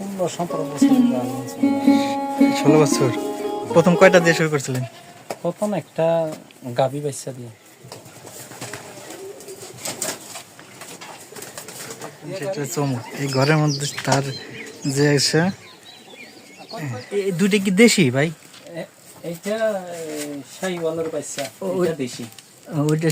ষোলো সতেরো বছর ষোলো বছর প্রথম কয়টা দিয়ে শুরু করছিলেন? প্রথম একটা গাবি বাচ্চা দিয়ে। সেটা চমক এই ঘরের মধ্যে তার যে এসে এই দুটো কি দেশি ভাই? এ- এইটা শাহিওয়ালের বাচ্চা ওইটা দেশি। ওইটা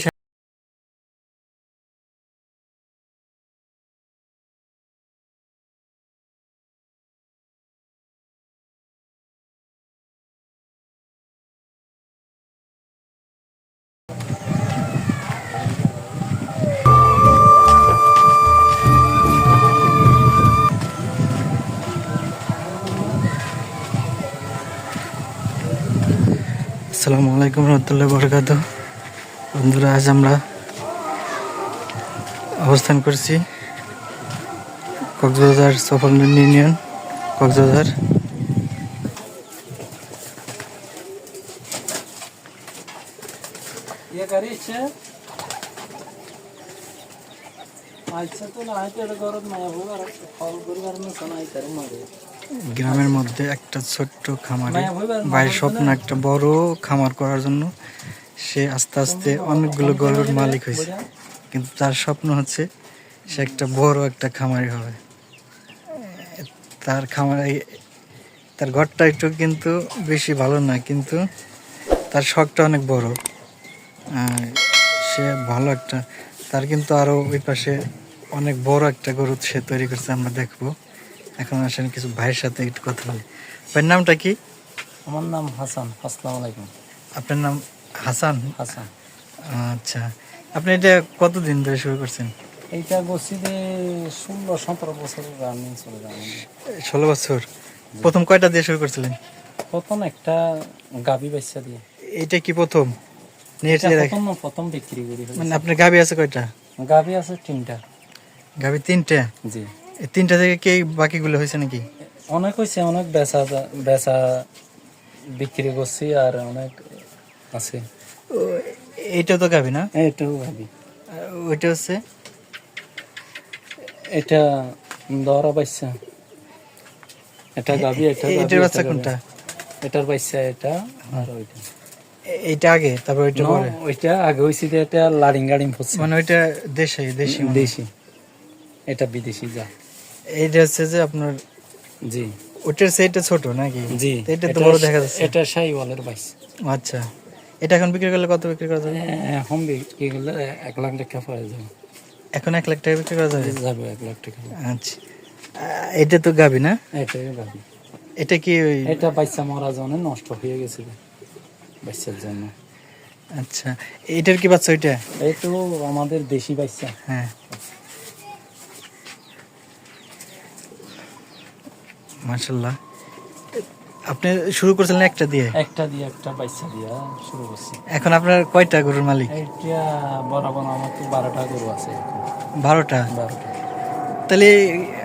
আসসালামু আলাইকুম রহমতুল্লাহ বরকাত বন্ধুরা, আজ আমরা অবস্থান করছি কক্সবাজার সফল ইউনিয়ন, কক্সবাজার। ইয়ে আচ্ছা তো না, আইতে এটা গরম না হবে আর ফল পরিবার না শোনা আইতে মারে গ্রামের মধ্যে একটা ছোট্ট খামারে ভাইয়ের স্বপ্ন একটা বড় খামার করার জন্য সে আস্তে আস্তে অনেকগুলো গরুর মালিক হয়েছে। কিন্তু তার স্বপ্ন হচ্ছে সে একটা বড় একটা খামারি হবে। তার খামারে তার ঘরটা একটু কিন্তু বেশি ভালো না কিন্তু তার শখটা অনেক বড়। সে ভালো একটা তার কিন্তু আরও ওই পাশে অনেক বড় একটা গরু সে তৈরি করছে আমরা দেখব। এখন আসেন কিছু ভাইয়ের সাথে একটু কথা বলি। ভাইয়ের নামটা কি? আমার নাম হাসান আসসালামু আলাইকুম। আপনার নাম হাসান? হাসান। আচ্ছা। আপনি এটা কতদিন ধরে শুরু করছেন? এইটা গছিতে ষোলো সতেরো বছর রানিং চলে যাবে ষোলো বছর। প্রথম কয়টা দিয়ে শুরু করছিলেন? প্রথম একটা গাবি বাচ্চা দিয়ে। এটা কি প্রথম? প্রথম প্রথম বিক্রি করি মানে আপনার গাবি আছে কয়টা? গাবি আছে তিনটা। গাবি তিনটা? জি। তিনটা থেকে কে বাকিগুলো হয়েছে নাকি? অনেক হয়েছে অনেক বেচা বেচা বিক্রি করছি আর অনেক আছে। ও, এইটা তো গাবি না? এটাও গাবি ওইটা হচ্ছে? এটা দরা বাচ্চা এটা গাবি এটা গাবি, এইটার বাচ্চা কোনটা? এটার বাচ্চা এটা আর ওইটা। এ- এইটা আগে তারপর ওইটা পরে? ওইটা আগে হয়েছে যে এটা লাড়িং গাড়িং ফুটছে মানে ওইটা দেশি দেশি দেশি। এটা বিদেশি যা। এইটা হচ্ছে যে আপনার জি। ওইটার সেইটা ছোট নাকি? জি। এটা তো বড় দেখা যাচ্ছে। এটা শাহিওয়ালের বাচ্চা আচ্ছা। এটা এখন বিক্রি করলে কত বিক্রি করা যাবে? এখন বিক্রি করলে এক লাখ টাকা পাওয়া যাবে। এখন এক লাখ টাকা বিক্রি করা যাবে? যাবে এক লাখ টাকা। আচ্ছা। এটা তো গাবি না? এটাই গাবি। এটা কি ওই এটা বাচ্চা মরা জন্য নষ্ট হয়ে গেছে বাচ্চার জন্য। আচ্ছা। এটার কি বাচ্চা ওইটা? এই তো আমাদের দেশি বাচ্চা হ্যাঁ। মাশাল্লাহ আপনি শুরু করছিলেন একটা দিয়ে? একটা দিয়ে একটা বাচ্চা দিয়া শুরু করছি। এখন আপনার কয়টা গরুর মালিক? এইটা বরাবর আমার তো বারোটা গরু আছে বারোটা? বারোটা। তাহলে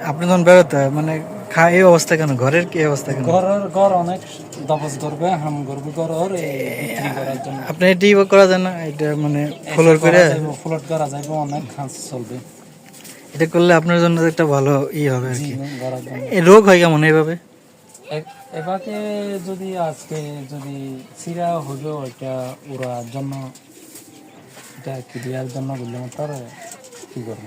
আপনি যখন বেরোতে মানে খা এই অবস্থা কেন? ঘরের কি অবস্থা কেন? ঘরের ঘর অনেক দবজ করবে হাম করবে ঘরের করার জন্য। আপনি এটি করা যায় না এটা মানে ফ্লোর করে? ফ্লোট করা যাবে অনেক ঘাস চলবে। এটা করলে আপনার জন্য একটা ভালো ই হবে আর কি। করার রোগ হয় কেমন এইভাবে? এ- এবারে যদি আজকে যদি চিরা হইবে ওইটা ওরার জন্য এটা ক্রিয়ার জন্য বললাম তার কি করব?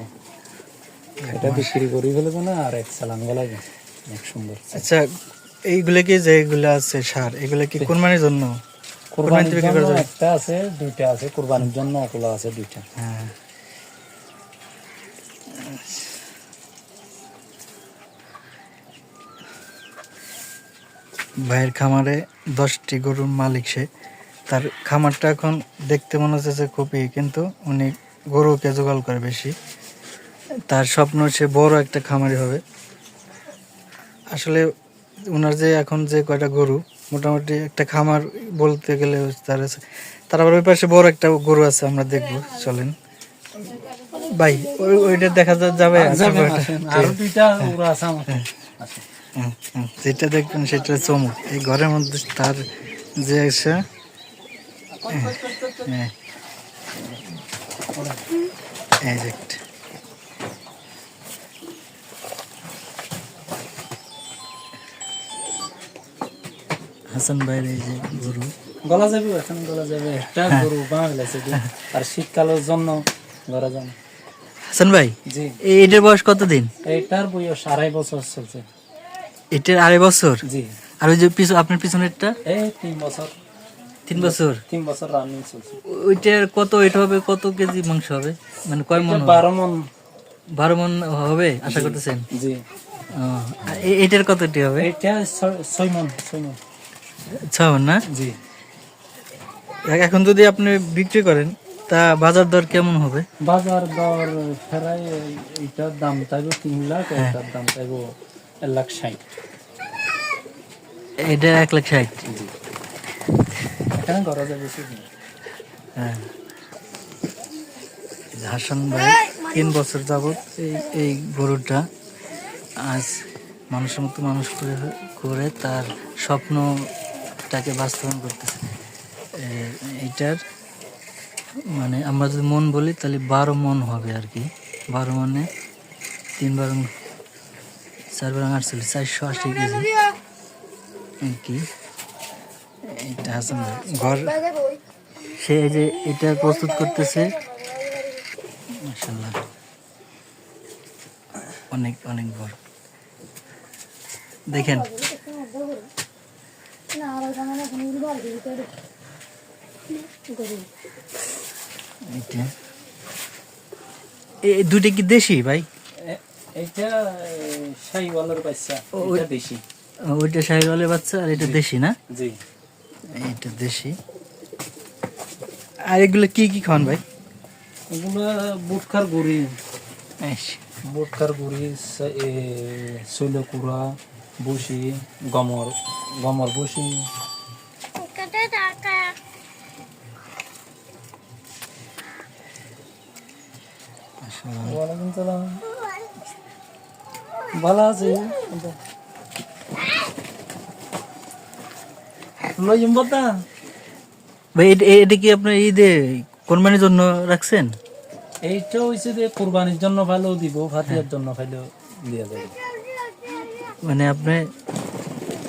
এটা বিক্রি করি ফেলে না আর এক চালান লাগে অনেক সুন্দর আচ্ছা এইগুলো কি যে এগুলো আছে সার এগুলো কি কোরবানির জন্য? কোরবানির বিক্রি করা জন্য একটা আছে দুইটা আছে কোরবানির জন্য ওগুলো আছে দুইটা। হ্যাঁ। ভাইয়ের খামারে দশটি গরুর মালিক সে। তার খামারটা এখন দেখতে মনে হচ্ছে যে খুবই কিন্তু উনি গরুকে জোগাড় করে বেশি। তার স্বপ্ন সে বড় একটা খামারি হবে। আসলে ওনার যে এখন যে কয়টা গরু মোটামুটি একটা খামার বলতে গেলে তার আছে। তার আবার ওই পাশে বড় একটা গরু আছে আমরা দেখব চলেন। ভাই ওই- ওইটা দেখা যা- যাবে? আরও দুইটা ওরা আছে আমার হুম, যেটা দেখবেন সেটা চমক। এই ঘরের মধ্যে তার যে এসে হ্যাঁ। যে হাসান ভাইয়ের এই যে গরু। গলা যাবে এখন গলা যাবে। একটা গরু কি। আর শীতকালের জন্য গলা যাবে হাসান ভাই জি। এটার বয়স কতদিন? এইটার বয়স আড়াই বছর চলছে। এটার আড়াই বছর? জি। আর ওই যে পিছু আপনার পিছনেরটা? এই তিন বছর। তিন বছর? তিন বছর রানিং চলছে। ওইটার কত এটা হবে কত কেজি মাংস হবে? মানে কয় মন? বারো মন। বারো মন হবে আশা করতেছেন? জি। এটার কতটি হবে? এটা ছয়- মন ছয় মন। ছয় না? জি। এখন যদি আপনি বিক্রি করেন তা বাজার দর কেমন হবে? বাজার দর ফেরাই এইটার দাম চাইব তিন লাখ এটার দাম চাইব এক লাখ ষাট। এটা এক লাখ ষাট। এখানে করা যাবে হ্যাঁ। হাসান ভাই তিন বছর যাবত এই এই গরুটা আজ মানুষের মতো মানুষ করে করে তার স্বপ্নটাকে বাস্তবায়ন করতেছে। এইটার মানে আমরা যদি মন বলি তাহলে বারো মন হবে আর কি। বারো মনে তিন বারো চার বারো আটচল্লিশ চারশো আশি কেজি। কি? এটা হাসান ঘর। সে যে এটা প্রস্তুত করতেছে। মাশাআল্লাহ। অনেক অনেক বড়। দেখেন। এই দুটো কি দেশি ভাই? শাহিওয়ালের বাচ্চা এটা দেশি। ওইটা শাহিওয়ালের বাচ্চা আর এটা দেশি না? জি। এটা দেশি। আর এগুলো কি কি খান ভাই? এগুলো বুটকার গুড়ি। বুটকার গুড়ি শৈলকুড়া বসি গমর গমর বসি। ওয়ালাইকুম সালাম। ভালো আছে। ভাই এটা কি আপনার ঈদে কোরবানির জন্য রাখছেন? এইটা হইছে যে কোরবানির জন্য ভালো দিব ফাতিয়ার জন্য ভালো দিয়া যাবে। মানে আপনি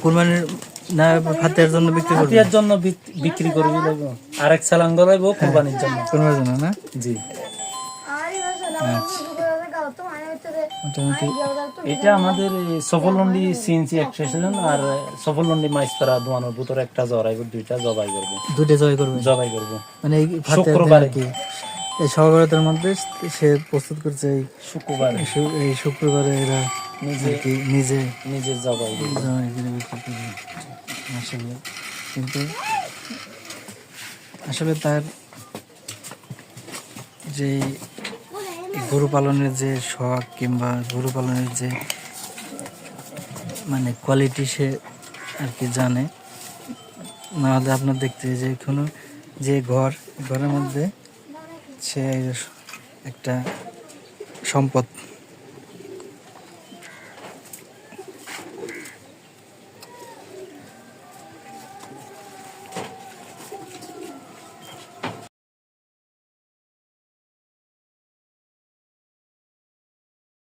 কোরবানির না হাতের জন্য বিক্রি করবেন? ফাতিয়ার জন্য বিক- বিক্রি আরেক সালাং দলাইব কোরবানির জন্য। কোরবানির জন্য না? জি। মোটামুটি এটা আমাদের সফলন্ডি সিএনসি এক্সটেশন আর সফলন্ডি মাইসপাড়া দোয়ানোর ভিতরে একটা জরাই দুইটা জবাই করব দুটো জয় করবে জবাই করব মানে শুক্রবারে। কি এই সহকারতার মধ্যে সে প্রস্তুত করছে এই শুক্রবার এই শুক্রবারে এরা নিজে কি নিজে নিজে জবাই জবাই। মাশাআল্লাহ। কিন্তু আসলে তার যে গরু পালনের যে শখ কিংবা গরু পালনের যে মানে কোয়ালিটি সে আর কি জানে। নাহলে আপনার দেখতে যে কোনো যে ঘর, ঘরের মধ্যে সে একটা সম্পদ।